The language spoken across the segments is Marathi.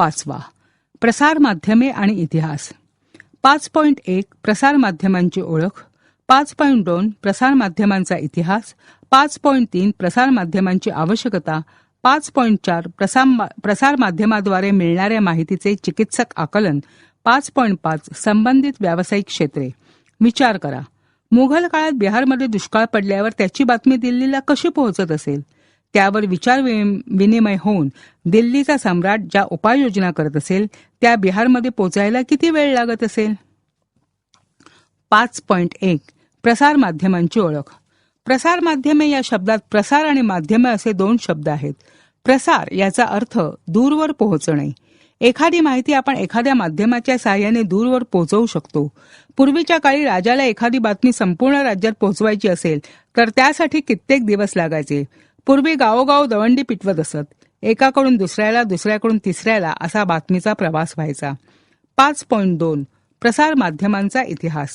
पाचवा. प्रसार माध्यमे आणि इतिहास. पाच पॉईंट एक प्रसार माध्यमांची ओळख. पाच पॉईंट दोन प्रसार माध्यमांचा इतिहास. पाच पॉईंट तीन प्रसार माध्यमांची आवश्यकता. पाच पॉईंट चार प्रसार प्रसार माध्यमाद्वारे मिळणाऱ्या माहितीचे चिकित्सक आकलन. पाच पॉईंट पाच संबंधित व्यावसायिक क्षेत्रे. विचार करा. मुघल काळात बिहारमध्ये दुष्काळ पडल्यावर त्याची बातमी दिल्लीला कशी पोहोचत असेल? त्यावर विचार विनिमय होऊन दिल्लीचा सम्राट ज्या उपाययोजना करत असेल त्या बिहारमध्ये पोचायला किती वेळ लागत असेल? पाच पॉईंट एक. प्रसार माध्यमांची ओळख. प्रसार माध्यमे या शब्दात प्रसार आणि माध्यमे असे दोन शब्द आहेत. प्रसार याचा अर्थ दूरवर पोहोचणे. एखादी माहिती आपण एखाद्या माध्यमाच्या सहाय्याने दूरवर पोहोचवू शकतो. पूर्वीच्या काळी राजाला एखादी बातमी संपूर्ण राज्यात पोहोचवायची असेल तर त्यासाठी कित्येक दिवस लागायचे. पूर्वी गावोगाव दवंडी पिटवत असत. एकाकडून दुसऱ्याला दुसऱ्याकडून तिसऱ्याला असा बातमीचा प्रवास व्हायचा. पाच पॉईंट दोन प्रसार माध्यमांचा इतिहास.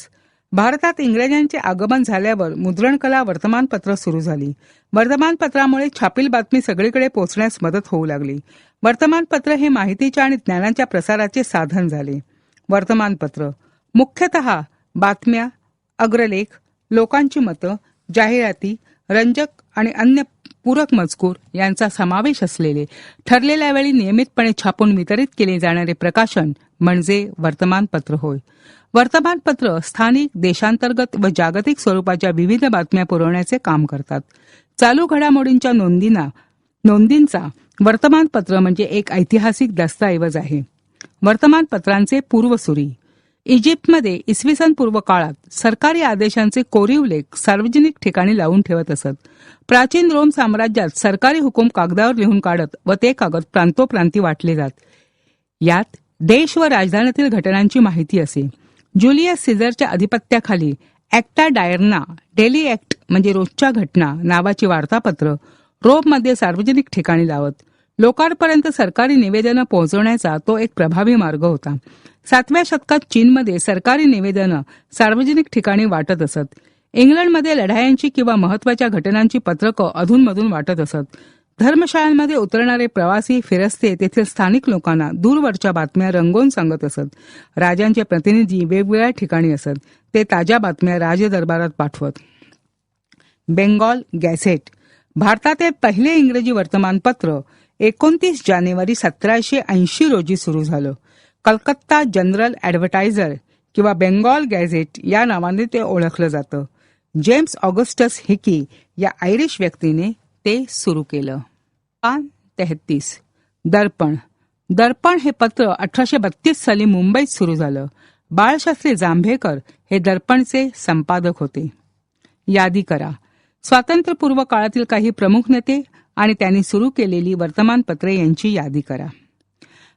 भारतात इंग्रजांचे आगमन झाल्यावर मुद्रणकला वर्तमानपत्र सुरू झाली. वर्तमानपत्रामुळे छापील बातमी सगळीकडे पोहोचण्यास मदत होऊ लागली. वर्तमानपत्र हे माहितीच्या आणि ज्ञानाच्या प्रसाराचे साधन झाले. वर्तमानपत्र. मुख्यतः बातम्या अग्रलेख लोकांची मतं जाहिराती रंजक आणि अन्य पूरक मजकूर यांचा समावेश असलेले ठरलेल्या वेळी नियमितपणे छापून वितरित केले जाणारे प्रकाशन म्हणजे वर्तमानपत्र होय. वर्तमानपत्र स्थानिक देशांतर्गत व जागतिक स्वरूपाच्या विविध बातम्या पुरवण्याचे काम करतात. चालू घडामोडींच्या नोंदींना नोंदींचा वर्तमानपत्र म्हणजे एक ऐतिहासिक दस्तऐवज आहे. वर्तमानपत्रांचे पूर्वसुरी इजिप्तमध्ये इसवी सन पूर्व काळात सरकारी आदेशांचे कोरीव लेख सार्वजनिक ठिकाणी लावून ठेवत असत. प्राचीन रोम साम्राज्यात सरकारी हुकूम कागदावर लिहून काढत व ते कागद प्रांतोप्रांती वाटले जात. यात देश व राजधानीतील घटनांची माहिती असे. ज्युलियस सीझरच्या अधिपत्याखाली ऍक्टा डायरना डेली ऍक्ट म्हणजे रोजच्या घटना नावाची वार्तापत्र रोममध्ये सार्वजनिक ठिकाणी लावत. लोकांपर्यंत सरकारी निवेदनं पोहोचवण्याचा तो एक प्रभावी मार्ग होता. सातव्या शतकात चीनमध्ये सरकारी निवेदनं सार्वजनिक ठिकाणी वाटत असत. इंग्लंडमध्ये लढायांची किंवा महत्त्वाच्या घटनांची पत्रकं अधूनमधून वाटत असत. धर्मशाळांमध्ये उतरणारे प्रवासी फिरस्ते तेथील स्थानिक लोकांना दूरवरच्या बातम्या रंगवून सांगत असत. राजांचे प्रतिनिधी वेगवेगळ्या ठिकाणी असत. ते ताज्या बातम्या राजदरबारात पाठवत. बेंगॉल गॅझेट. भारतातील पहिले इंग्रजी वर्तमानपत्र एकोणतीस जानेवारी सतराशे ऐंशी रोजी सुरू झालं. कलकत्ता जनरल ॲडव्हर्टायझर किंवा बेंगॉल गॅझेट या नावाने ते ओळखलं जातं. जेम्स ऑगस्टस हिकी या आयरिश व्यक्तीने ते सुरू केलं. पान तेहतीस. दर्पण. दर्पण हे पत्र अठराशे बत्तीस साली मुंबईत सुरू झालं. बाळशास्त्री जांभेकर हे दर्पणचे संपादक होते. यादी करा. स्वातंत्र्यपूर्व काळातील काही प्रमुख नेते आणि त्यांनी सुरू केलेली वर्तमानपत्रे यांची यादी करा.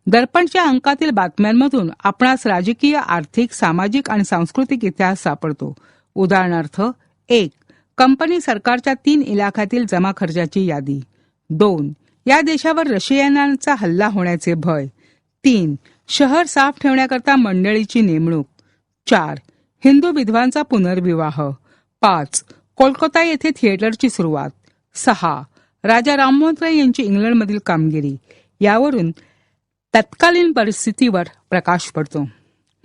दर्पणच्या अंकातील बातम्यांमधून आपणास राजकीय आर्थिक सामाजिक आणि सांस्कृतिक इतिहास सापडतो. उदाहरणार्थ एक कंपनी सरकारच्या तीन इलाख्यातील जमा खर्चाची यादी. दोन या देशावर रशियनांचा हल्ला होण्याचे भय. तीन शहर साफ ठेवण्याकरता मंडळीची नेमणूक. चार हिंदू विधवांचा पुनर्विवाह. पाच कोलकाता येथे थिएटरची सुरुवात. सहा राजा राममोहन राय यांची इंग्लंडमधील कामगिरी यावरून तत्कालीन परिस्थितीवर प्रकाश पडतो.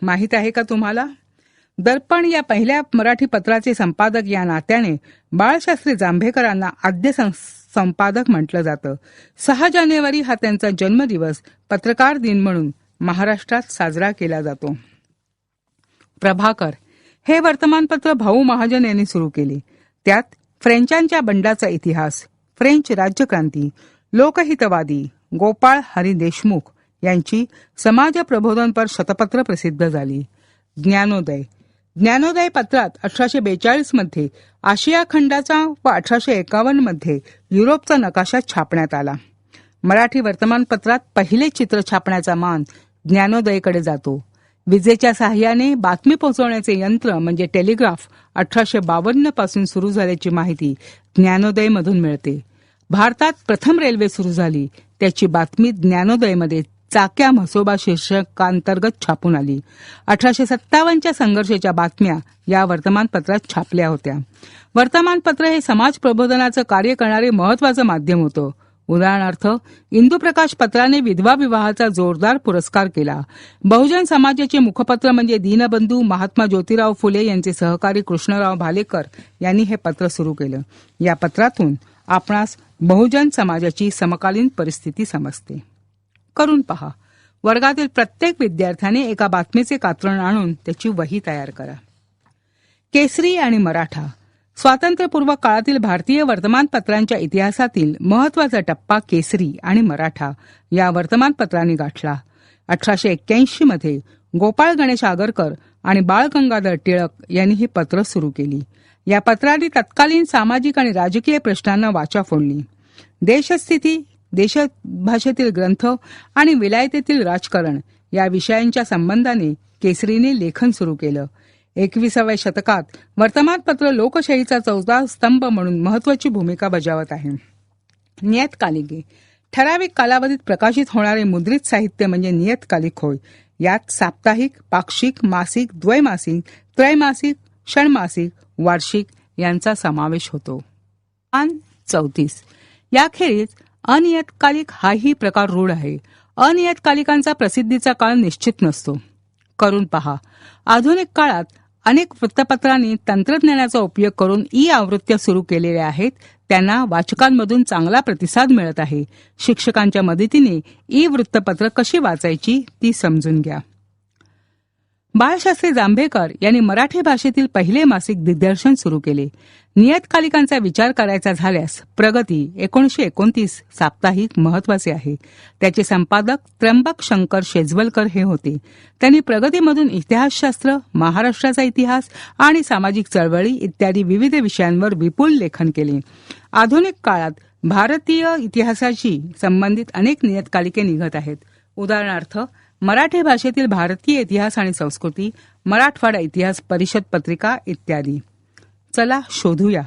माहीत आहे का तुम्हाला? दर्पण या पहिल्या मराठी पत्राचे संपादक या नात्याने बाळशास्त्री जांभेकरांना आद्य सं- संपादक म्हटलं जातं. सहा जानेवारी हा त्यांचा जन्मदिवस पत्रकार दिन म्हणून महाराष्ट्रात साजरा केला जातो. प्रभाकर हे वर्तमानपत्र भाऊ महाजन यांनी सुरू केले. त्यात फ्रेंचांच्या बंडाचा इतिहास फ्रेंच राज्यक्रांती लोकहितवादी गोपाळ हरी देशमुख यांची समाज प्रबोधनपर शतपत्र प्रसिद्ध झाली. ज्ञानोदय ज्ञानोदय पत्रात अठराशे बेचाळीसमध्ये आशिया खंडाचा व अठराशे एकावन्नमध्ये युरोपचा नकाशा छापण्यात आला. मराठी वर्तमानपत्रात पहिले चित्र छापण्याचा मान ज्ञानोदयकडे जातो. विजेच्या सहाय्याने बातमी पोहोचवण्याचे यंत्र म्हणजे टेलिग्राफ अठराशे बावन्नपासून सुरू झाल्याची माहिती ज्ञानोदयमधून मिळते. भारतात प्रथम रेल्वे सुरू झाली. त्याची बातमी ज्ञानोदयमध्ये चाक्या म्हसोबा शीर्षकांतर्गत छापून आली. अठराशे सत्तावन्नच्या संघर्षाच्या बातम्या या वर्तमानपत्रात छापल्या होत्या. वर्तमानपत्र हे समाज प्रबोधनाचं कार्य करणारे महत्वाचं माध्यम होतं. उदाहरणार्थ इंदुप्रकाश पत्राने विधवा विवाहाचा जोरदार पुरस्कार केला. बहुजन समाजाचे मुखपत्र म्हणजे दीनबंधू महात्मा ज्योतिराव फुले यांचे सहकारी कृष्णराव भालेकर यांनी हे पत्र सुरू केलं. या पत्रातून आपणास बहुजन समाजाची समकालीन परिस्थिती समजते. करून पहा. वर्गातील प्रत्येक विद्यार्थ्याने एका बातमीचे कात्रण आणून त्याची वही तयार करा. केसरी आणि मराठा. स्वातंत्र्यपूर्व काळातील भारतीय वर्तमानपत्रांच्या इतिहासातील महत्त्वाचा टप्पा केसरी आणि मराठा या वर्तमानपत्रांनी गाठला. अठराशे एक्क्याऐंशी मध्ये गोपाळ गणेश आगरकर आणि बाळ गंगाधर टिळक यांनी ही पत्र सुरू केली. या पत्रांनी तत्कालीन सामाजिक आणि राजकीय प्रश्नांना वाचा फोडली. देशस्थिती देशभाषेतील ग्रंथ आणि विलायतेतील राजकारण या विषयांच्या संबंधाने केसरीने लेखन सुरू केलं. एकविसाव्या शतकात वर्तमानपत्र लोकशाहीचा चौथा स्तंभ म्हणून महत्वाची भूमिका बजावत आहे. नियतकालिके ठराविक कालावधीत प्रकाशित होणारे मुद्रित साहित्य म्हणजे नियतकालिक होय. यात साप्ताहिक पाक्षिक मासिक द्वैमासिक त्रैमासिक षणमासिक वार्षिक यांचा समावेश होतो. आणि चौतीस. याखेरीज अनियतकालिक हाही प्रकार रूढ आहे. अनियतकालिकांचा प्रसिद्धीचा काळ निश्चित नसतो. करून पहा. आधुनिक काळात अनेक वृत्तपत्रांनी तंत्रज्ञानाचा उपयोग करून ई आवृत्त्या सुरू केलेल्या आहेत. त्यांना वाचकांमधून चांगला प्रतिसाद मिळत आहे. शिक्षकांच्या मदतीने ई वृत्तपत्र कशी वाचायची ती समजून घ्या. बाळशास्त्री जांभेकर यांनी मराठी भाषेतील पहिले मासिक दिग्दर्शन सुरू केले. नियतकालिकांचा विचार करायचा झाल्यास प्रगती एकोणीशे एकोणतीस साप्ताहिक महत्त्वाचे आहे. त्याचे संपादक त्र्यंबक शंकर शेजवलकर हे होते. त्यांनी प्रगतीमधून इतिहासशास्त्र महाराष्ट्राचा इतिहास आणि सामाजिक चळवळी इत्यादी विविध विषयांवर विपुल लेखन केले. आधुनिक काळात भारतीय इतिहासाशी संबंधित अनेक नियतकालिके निघत आहेत. उदाहरणार्थ मराठी भाषेतील भारतीय इतिहास आणि संस्कृती मराठवाडा इतिहास परिषद पत्रिका इत्यादी. चला शोधूया.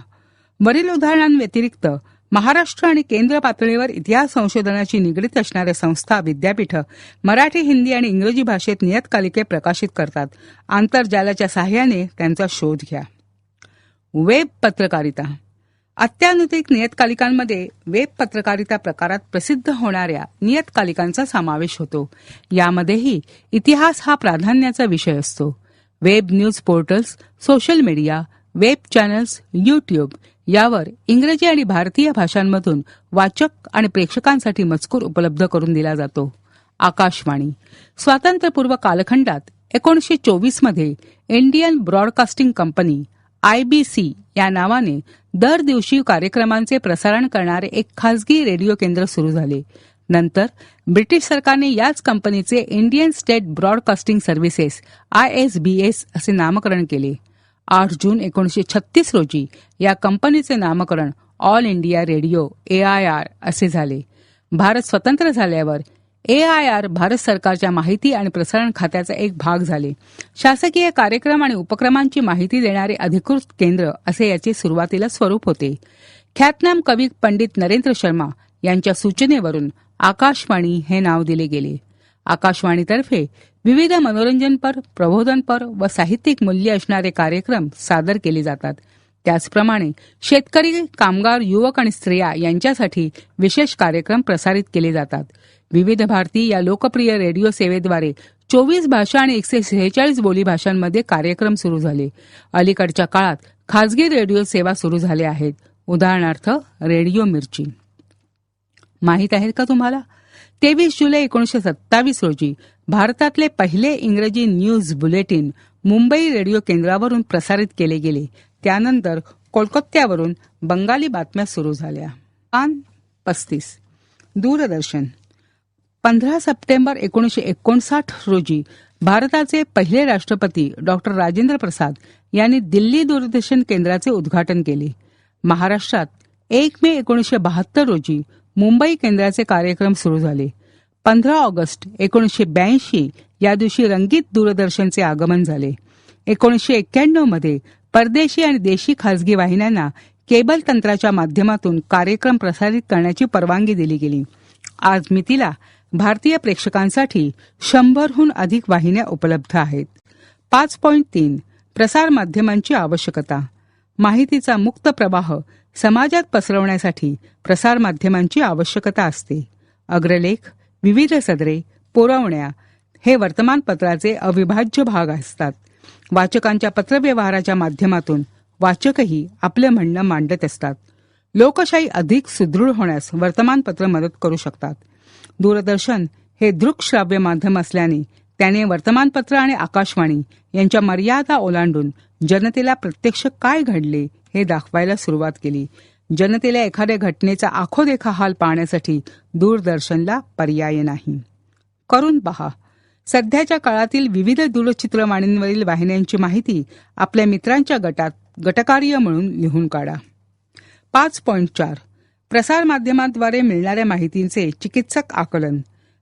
वरील उदाहरणांव्यतिरिक्त महाराष्ट्र आणि केंद्र पातळीवर इतिहास संशोधनाची निगडीत असणाऱ्या संस्था विद्यापीठ मराठी हिंदी आणि इंग्रजी भाषेत नियतकालिके प्रकाशित करतात. आंतरजालाच्या सहाय्याने त्यांचा शोध घ्या. वेब पत्रकारिता. अत्याधुनिक नियतकालिकांमध्ये वेब पत्रकारिता प्रकारात प्रसिद्ध होणाऱ्या नियतकालिकांचा समावेश होतो. यामध्येही इतिहास हा प्राधान्याचा विषय असतो. Web news portals social media web channels YouTube यावर इंग्रजी आणि भारतीय भाषांमधून वाचक आणि प्रेक्षकांसाठी मजकूर उपलब्ध करून दिला जातो. आकाशवाणी. स्वातंत्र्यपूर्व कालखंडात एकोणीसशे चोवीसमध्ये Indian broadcasting company I B C या नावाने दर दिवशी कार्यक्रमांचे प्रसारण करणारे एक खासगी रेडिओ केंद्र सुरू झाले. नंतर ब्रिटिश सरकारने याच कंपनीचे Indian State Broadcasting Services I S B S असे नामकरण केले. आठ जून एकोणीसशे छत्तीस रोजी या कंपनीचे नामकरण All India Radio A I R असे झाले. भारत स्वतंत्र झाल्यावर ए आय आर भारत सरकारच्या माहिती आणि प्रसारण खात्याचा एक भाग झाले. शासकीय कार्यक्रम आणि उपक्रमांची माहिती देणारे अधिकृत केंद्र असे याचे सुरुवातीला स्वरूप होते. ख्यातनाम कवी पंडित नरेंद्र शर्मा यांच्या सूचनेवरून आकाशवाणी हे नाव दिले गेले. आकाशवाणीतर्फे विविध मनोरंजनपर प्रबोधनपर व साहित्यिक मूल्य असणारे कार्यक्रम सादर केले जातात. त्याचप्रमाणे शेतकरी कामगार युवक आणि स्त्रिया यांच्यासाठी विशेष कार्यक्रम प्रसारित केले जातात. विविध भारती या लोकप्रिय रेडिओ सेवेद्वारे चोवीस भाषा आणि एकशे सेहेचाळीस बोली भाषांमध्ये कार्यक्रम सुरू झाले. अलीकडच्या काळात खासगी रेडिओ सेवा सुरू झाल्या आहेत. उदाहरणार्थ रेडिओ मिरची. माहीत आहेत का तुम्हाला? तेवीस जुलै एकोणीशे सत्तावीस रोजी भारतातले पहिले इंग्रजी न्यूज बुलेटिन मुंबई रेडिओ केंद्रावरून प्रसारित केले गेले. त्यानंतर कोलकात्यावरून बंगाली बातम्या सुरू झाल्या. पान पस्तीस. दूरदर्शन. पंधरा सप्टेंबर एकोणीशे एकोणसाठ रोजी भारताचे पहिले राष्ट्रपती डॉक्टर राजेंद्र प्रसाद यांनी दिल्ली दूरदर्शन केंद्राचे उद्घाटन केले. महाराष्ट्रात एक मे एकोणीसशे बहात्तर रोजी मुंबई केंद्राचे कार्यक्रम सुरू झाले. पंधरा ऑगस्ट एकोणीसशे ब्याऐंशी या दिवशी रंगीत दूरदर्शनचे आगमन झाले. एकोणीसशे एक्क्याण्णवमध्ये परदेशी आणि देशी खासगी वाहिन्यांना केबल तंत्राच्या माध्यमातून कार्यक्रम प्रसारित करण्याची परवानगी दिली गेली. आज मितीला भारतीय प्रेक्षकांसाठी शंभरहून अधिक वाहिन्या उपलब्ध आहेत. पाच पॉईंट तीन प्रसार माध्यमांची आवश्यकता. माहितीचा मुक्त प्रवाह समाजात पसरवण्यासाठी प्रसार माध्यमांची आवश्यकता असते. अग्रलेख विविध सदरे पुरवण्या हे वर्तमानपत्राचे अविभाज्य भाग असतात. वाचकांच्या पत्रव्यवहाराच्या माध्यमातून वाचकही आपलं म्हणणं मांडत असतात. लोकशाही अधिक सुदृढ होण्यास वर्तमानपत्र मदत करू शकतात. दूरदर्शन हे दृकश्राव्य माध्यम असल्याने त्याने वर्तमानपत्र आणि आकाशवाणी यांच्या मर्यादा ओलांडून जनतेला प्रत्यक्ष काय घडले हे दाखवायला सुरुवात केली. जनतेला एखाद्या घटनेचा आखोदेखा हाल पाहण्यासाठी दूरदर्शनला पर्याय नाही. करून पहा. सध्याच्या काळातील विविध दूरचित्रवाणींवरील वाहिन्यांची माहिती आपल्या मित्रांच्या गटात गटकार्य म्हणून लिहून काढा. पाच पॉईंट चार. प्रसारमाध्यमाद्वारे मिळणाऱ्या माहितींचे चिकित्सक आकलन.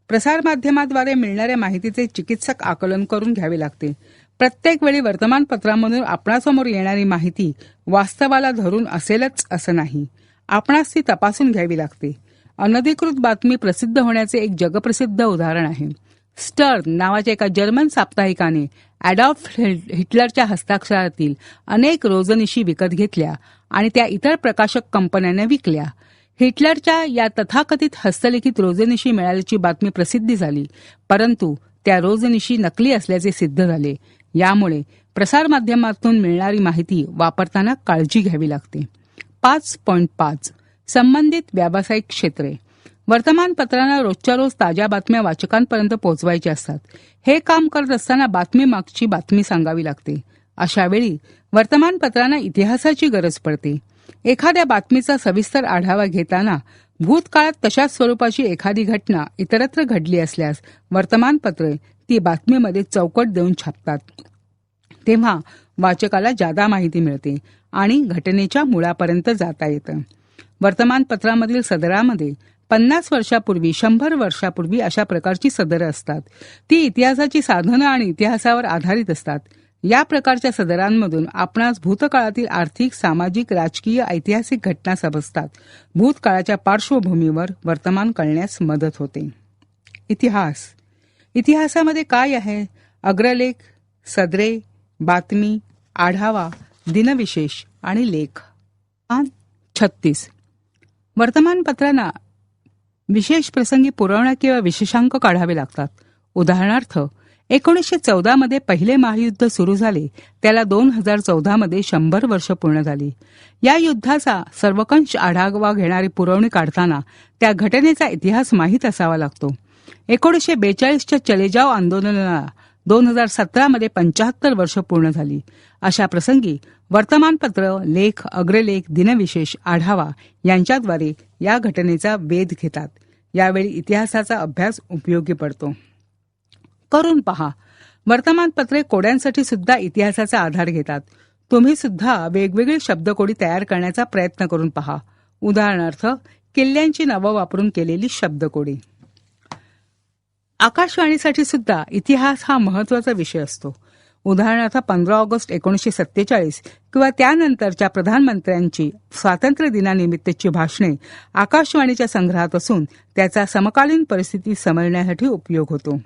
प्रसारमाध्यमाद्वारे मिळणाऱ्या माहितीचे चिकित्सक आकलन करून घ्यावे लागते. प्रत्येक वेळी वर्तमानपत्रामधून आपणासमोर येणारी माहिती वास्तवाला धरून असेलच असं नाही. आपणास ती तपासून घ्यावी लागते. अनधिकृत बातमी प्रसिद्ध होण्याचे एक जगप्रसिद्ध उदाहरण आहे. स्टर्न नावाच्या एका जर्मन साप्ताहिकाने अडॉल्फ हिटलरच्या हस्ताक्षरातील अनेक रोजनिशी विकत घेतल्या आणि त्या इतर प्रकाशक कंपन्यांना विकल्या. हिटलरच्या या तथाकथित हस्तलिखित रोजनिशी मिळाल्याची बातमी प्रसिद्धी झाली परंतु त्या रोजनिशी नकली असल्याचे सिद्ध झाले. यामुळे प्रसारमाध्यमातून मिळणारी माहिती वापरताना काळजी घ्यावी लागते. पाच पॉईंट पाच. संबंधित व्यावसायिक क्षेत्रे. वर्तमानपत्रांना रोजच्या रोज ताज्या बातम्या वाचकांपर्यंत पोहोचवायच्या असतात. हे काम करत असताना बातमी मागची बातमी सांगावी लागते. अशा वेळी वर्तमानपत्रांना इतिहासाची गरज पडते. एखाद्या बातमीचा सविस्तर आढावा घेताना भूतकाळात तशाच स्वरूपाची एखादी घटना इतरत्र घडली असल्यास वर्तमानपत्रे ती बातमीमध्ये चौकट देऊन छापतात. तेव्हा वाचकाला जादा माहिती मिळते आणि घटनेच्या मुळापर्यंत जाता येतं. वर्तमानपत्रामधील सदरामध्ये पन्नास वर्षापूर्वी शंभर वर्षापूर्वी अशा प्रकारची सदरं असतात. ती इतिहासाची साधनं आणि इतिहासावर आधारित असतात. या प्रकारच्या सदरांमधून आपणास भूतकाळातील आर्थिक सामाजिक राजकीय ऐतिहासिक घटना समजतात. भूतकाळाच्या पार्श्वभूमीवर वर्तमान कळण्यास मदत होते. इतिहास. इतिहासामध्ये काय आहे? अग्रलेख सदरे बातमी आढावा दिनविशेष आणि लेख. छत्तीस. वर्तमानपत्रांना विशेष प्रसंगी पुरवण्या किंवा विशेषांक काढावे लागतात. उदाहरणार्थ एकोणीसशे चौदामध्ये पहिले महायुद्ध सुरू झाले त्याला दोन हजार चौदामध्ये शंभर वर्ष पूर्ण झाली. या युद्धाचा सर्वकंश आढावा घेणारी पुरवणी काढताना त्या घटनेचा इतिहास माहीत असावा लागतो. एकोणीसशे बेचाळीसच्या चलेजाव आंदोलनाला दोन हजार सतरामध्ये पंचाहत्तर वर्ष पूर्ण झाली. अशा प्रसंगी वर्तमानपत्र लेख अग्रलेख दिनविशेष आढावा यांच्याद्वारे या घटनेचा वेध घेतात. यावेळी इतिहासाचा अभ्यास उपयोगी पडतो. करून पहा. वर्तमानपत्रे कोड्यांसाठी सुद्धा इतिहासाचा आधार घेतात. तुम्ही सुद्धा वेगवेगळी शब्दकोडी तयार करण्याचा प्रयत्न करून पहा. उदाहरणार्थ किल्ल्यांची नावं वापरून केलेली शब्दकोडी. आकाशवाणीसाठी सुद्धा इतिहास हा महत्त्वाचा विषय असतो. उदाहरणार्थ पंधरा ऑगस्ट एकोणीसशे सत्तेचाळीस किंवा त्यानंतरच्या प्रधानमंत्र्यांची स्वातंत्र्य दिनानिमित्तची भाषणे आकाशवाणीच्या संग्रहात असून त्याचा समकालीन परिस्थिती समजण्यासाठी उपयोग होतो.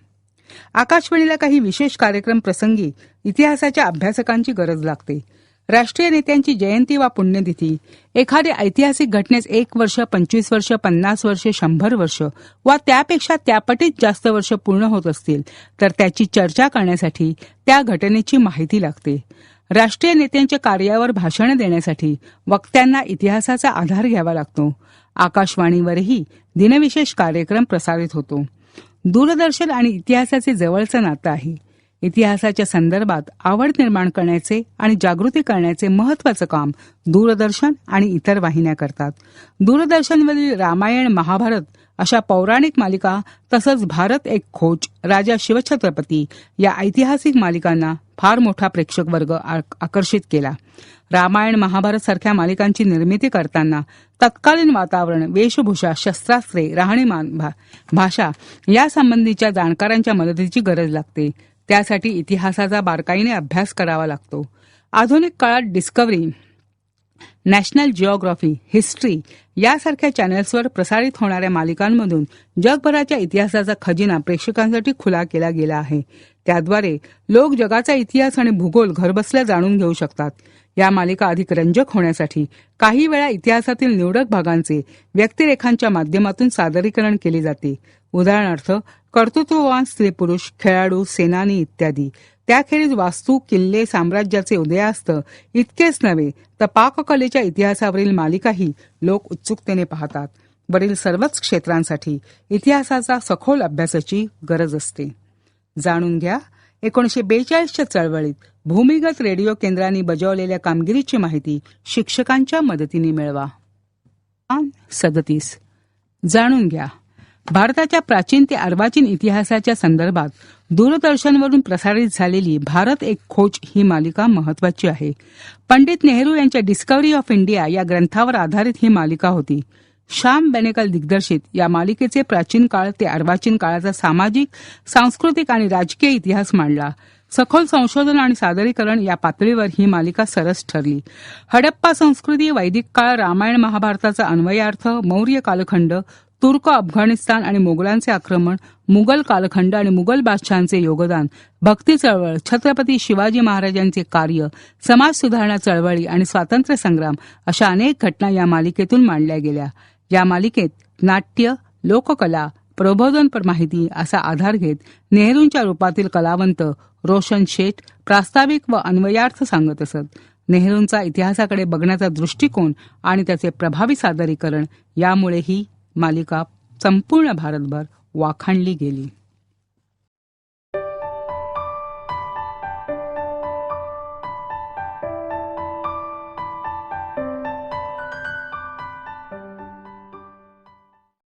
आकाशवाणीला काही विशेष कार्यक्रम प्रसंगी इतिहासाच्या अभ्यासकांची गरज लागते. राष्ट्रीय नेत्यांची जयंती वा पुण्यतिथी. एखाद्या ऐतिहासिक घटनेस एक वर्ष पंचवीस वर्ष पन्नास वर्ष शंभर वर्ष वा त्यापेक्षा त्यापटीत जास्त वर्ष पूर्ण होत असतील तर त्याची चर्चा करण्यासाठी त्या घटनेची माहिती लागते. राष्ट्रीय नेत्यांच्या कार्यावर भाषण देण्यासाठी वक्त्यांना इतिहासाचा आधार घ्यावा लागतो. आकाशवाणीवरही दिनविशेष कार्यक्रम प्रसारित होतो. दूरदर्शन आणि इतिहासाचे जवळचं नातं आहे. इतिहासाच्या संदर्भात आवड निर्माण करण्याचे आणि जागृती करण्याचे महत्वाचं काम दूरदर्शन आणि इतर वाहिन्या करतात. दूरदर्शनवरील रामायण महाभारत अशा पौराणिक मालिका तसंच भारत एक खोज राजा शिवछत्रपती या ऐतिहासिक मालिकांना फार मोठा प्रेक्षक वर्ग आकर्षित केला. रामायण महाभारत सारख्या मालिकांची निर्मिती करताना तत्कालीन वातावरण वेशभूषा शस्त्रास्त्रे राहणीमान भाषा यासंबंधीच्या जाणकारांच्या मदतीची गरज लागते. त्यासाठी इतिहासाचा बारकाईने अभ्यास करावा लागतो. आधुनिक काळात डिस्कवरी नॅशनल जिओग्राफी हिस्ट्री यासारख्या चॅनेल्सवर प्रसारित होणाऱ्या मालिकांमधून जगभराच्या इतिहासाचा खजिना प्रेक्षकांसाठी खुला केला गेला आहे. त्याद्वारे लोक जगाचा इतिहास आणि भूगोल घरबसल्या जाणून घेऊ शकतात. या मालिका अधिक रंजक होण्यासाठी काही वेळा इतिहासातील निवडक भागांचे व्यक्तिरेखांच्या माध्यमातून सादरीकरण केले जाते. उदाहरणार्थ कर्तृत्ववान स्त्री पुरुष खेळाडू सेनानी इत्यादी. त्याखेरीज वास्तू किल्ले साम्राज्याचे उदयास्त इतकेच नव्हे तर पाककलेच्या इतिहासावरील मालिकाही लोक उत्सुकतेने पाहतात. वरील सर्वच क्षेत्रांसाठी इतिहासाचा सखोल अभ्यासाची गरज असते. जाणून घ्या एकोणीशे बेचाळीसच्या चळवळीत भूमिगत रेडिओ केंद्रांनी बजावलेल्या कामगिरीची माहिती शिक्षकांच्या मदतीने मिळवा. सदतीस. जाणून घ्या. भारताच्या प्राचीन ते अर्वाचीन इतिहासाच्या संदर्भात दूरदर्शनवरून प्रसारित झालेली भारत एक खोज ही मालिका महत्वाची आहे. पंडित नेहरू यांच्या डिस्कवरी ऑफ इंडिया या ग्रंथावर आधारित ही मालिका होती. श्याम बेनेकल दिग्दर्शित. या मालिकेचे प्राचीन काळ ते अर्वाचीन काळाचा सामाजिक सांस्कृतिक आणि राजकीय इतिहास मांडला. सखोल संशोधन आणि सादरीकरण या पातळीवर ही मालिका सरस ठरली. हडप्पा संस्कृती वैदिक काळ रामायण महाभारताचा अन्वयार्थ मौर्य कालखंड तुर्क अफगाणिस्तान आणि मोगलांचे आक्रमण मुघल कालखंड आणि मुघल बादशहांचे योगदान भक्ती चळवळ छत्रपती शिवाजी महाराजांचे कार्य समाज सुधारणा चळवळी आणि स्वातंत्र्य संग्राम अशा अनेक घटना या मालिकेतून मांडल्या गेल्या. या मालिकेत नाट्य लोककला प्रबोधनपर माहिती असा आधार घेत नेहरूंच्या रूपातील कलावंत रोशन शेठ प्रास्ताविक व अन्वयार्थ सांगत असत. नेहरूंचा इतिहासाकडे बघण्याचा दृष्टिकोन आणि त्याचे प्रभावी सादरीकरण यामुळे ही मालिका संपूर्ण भारतभर वाखाणली गेली.